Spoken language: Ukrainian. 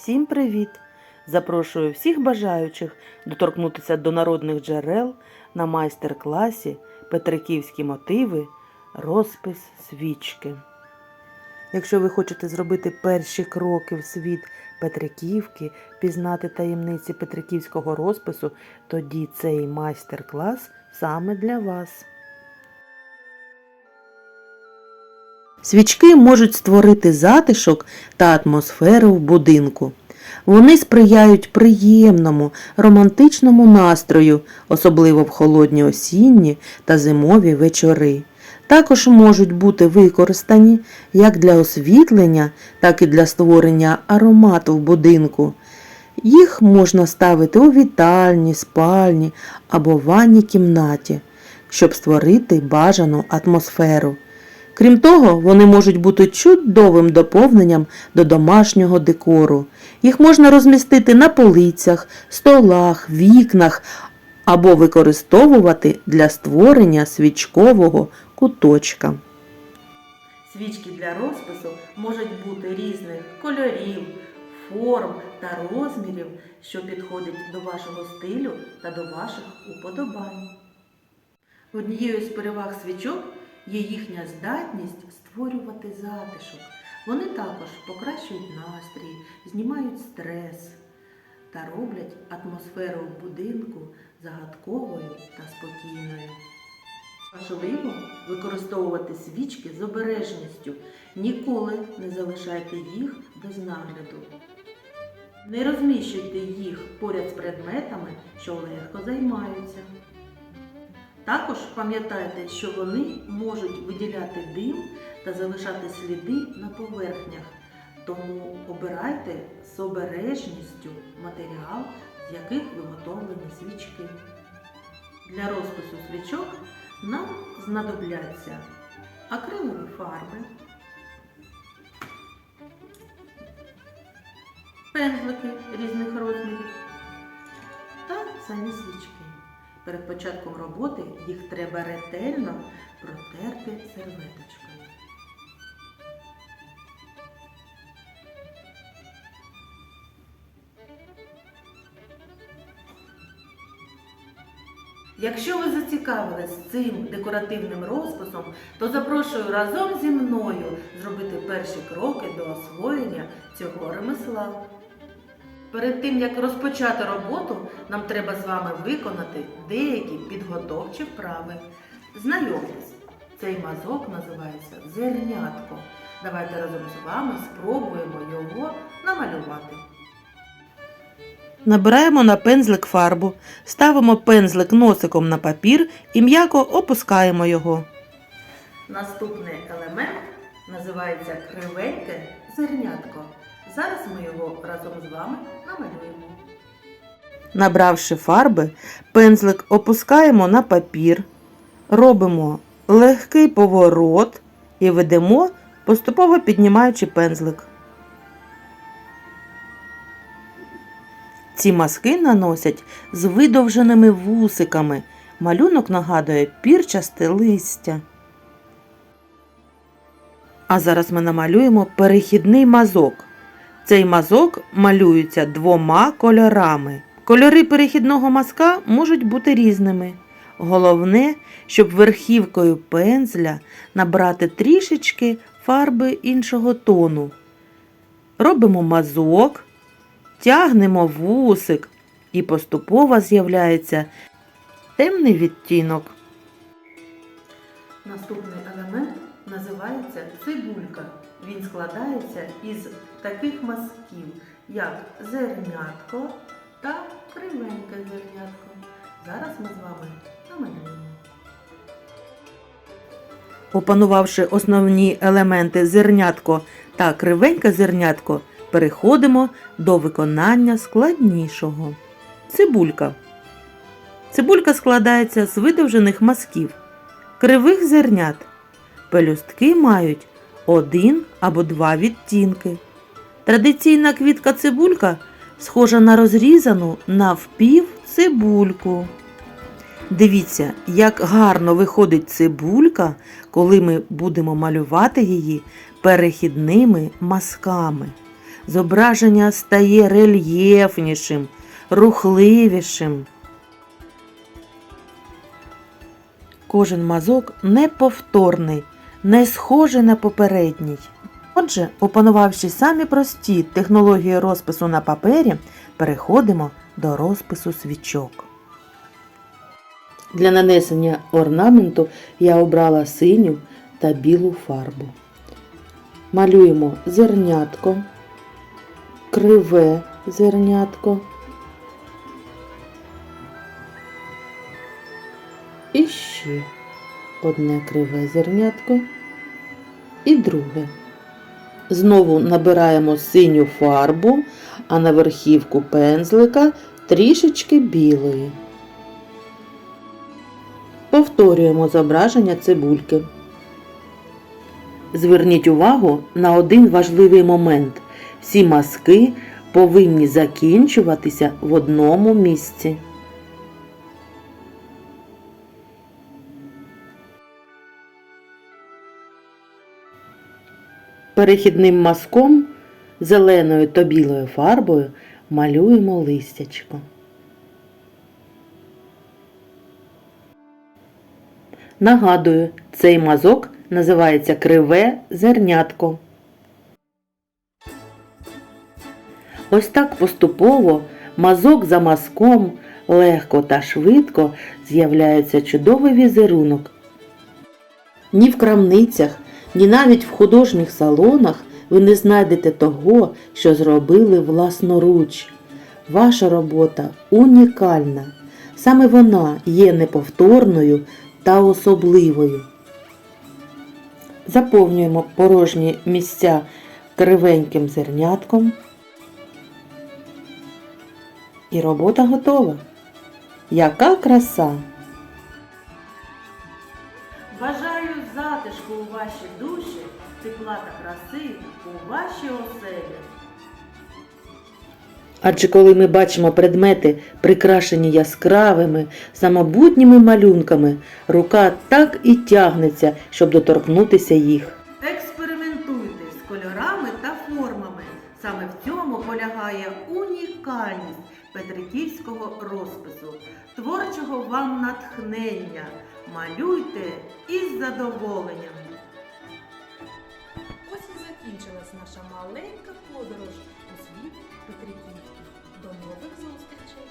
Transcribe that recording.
Всім привіт! Запрошую всіх бажаючих доторкнутися до народних джерел на майстер-класі Петриківські мотиви, розпис свічки. Якщо ви хочете зробити перші кроки в світ Петриківки, пізнати таємниці Петриківського розпису, тоді цей майстер-клас саме для вас. Свічки можуть створити затишок та атмосферу в будинку. Вони сприяють приємному, романтичному настрою, особливо в холодні осінні та зимові вечори. Також можуть бути використані як для освітлення, так і для створення аромату в будинку. Їх можна ставити у вітальні, спальні або ванній кімнаті, щоб створити бажану атмосферу. Крім того, вони можуть бути чудовим доповненням до домашнього декору. Їх можна розмістити на полицях, столах, вікнах або використовувати для створення свічкового куточка. Свічки для розпису можуть бути різних кольорів, форм та розмірів, що підходять до вашого стилю та до ваших уподобань. Однією з переваг свічок є їхня здатність створювати затишок. Вони також покращують настрій, знімають стрес та роблять атмосферу в будинку загадковою та спокійною. Важливо використовувати свічки з обережністю. Ніколи не залишайте їх без нагляду. Не розміщуйте їх поряд з предметами, що легко займаються. Також пам'ятайте, що вони можуть виділяти дим та залишати сліди на поверхнях, тому обирайте з обережністю матеріал, з яких виготовлені свічки. Для розпису свічок нам знадобляться акрилові фарби, пензлики різних розмірів та самі свічки. Перед початком роботи їх треба ретельно протерти серветочкою. Якщо ви зацікавились цим декоративним розписом, то запрошую разом зі мною зробити перші кроки до освоєння цього ремесла. Перед тим як розпочати роботу, нам треба з вами виконати деякі підготовчі вправи. Знайомтесь, цей мазок називається зернятко. Давайте разом з вами спробуємо його намалювати. Набираємо на пензлик фарбу, ставимо пензлик носиком на папір і м'яко опускаємо його. Наступний елемент називається кривеньке зернятко. Зараз ми його разом з вами намалюємо. Набравши фарби, пензлик опускаємо на папір, робимо легкий поворот і ведемо, поступово піднімаючи пензлик. Ці маски наносять з видовженими вусиками. Малюнок нагадує пірчасте листя. А зараз ми намалюємо перехідний мазок. Цей мазок малюється двома кольорами. Кольори перехідного мазка можуть бути різними. Головне, щоб верхівкою пензля набрати трішечки фарби іншого тону. Робимо мазок, тягнемо вусик і поступово з'являється темний відтінок. Наступний елемент називається цибулька. Він складається із таких мазків, як зернятко та кривеньке зернятко. Зараз ми з вами намалюємо. Опанувавши основні елементи зернятко та кривеньке зернятко, переходимо до виконання складнішого. Цибулька. Цибулька складається з видовжених мазків, кривих зернят. Пелюстки мають один або два відтінки. Традиційна квітка цибулька схожа на розрізану навпів цибульку. Дивіться, як гарно виходить цибулька, коли ми будемо малювати її перехідними мазками. зображення стає рельєфнішим, рухливішим. Кожен мазок неповторний, не схожий на попередній. Отже, опанувавши самі прості технології розпису на папері, переходимо до розпису свічок. Для нанесення орнаменту я обрала синю та білу фарбу. Малюємо зернятко, криве зернятко. І ще одне криве зернятко і друге. Знову набираємо синю фарбу, а на верхівку пензлика трішечки білої. Повторюємо зображення цибульки. Зверніть увагу на один важливий момент. Всі мазки повинні закінчуватися в одному місці. Перехідним мазком зеленою та білою фарбою малюємо листячко. Нагадую, цей мазок називається криве зернятко. Ось так поступово, мазок за мазком, легко та швидко з'являється чудовий візерунок. Ні в крамницях, ні навіть в художніх салонах ви не знайдете того, що зробили власноруч. Ваша робота унікальна. Саме вона є неповторною та особливою. Заповнюємо порожні місця кривеньким зернятком. І робота готова. Яка краса! Бажаю затишку у вашій душі, тепла та краси у вашій оселі. Адже коли ми бачимо предмети, прикрашені яскравими, самобутніми малюнками, рука так і тягнеться, щоб доторкнутися їх. Експериментуйте з кольорами та формами. Саме в цьому полягає унікальність петриківського розпису, творчого вам натхнення. Малюйте із задоволенням. Ось і закінчилась наша маленька подорож у світ Петриківки. До нових зустрічей!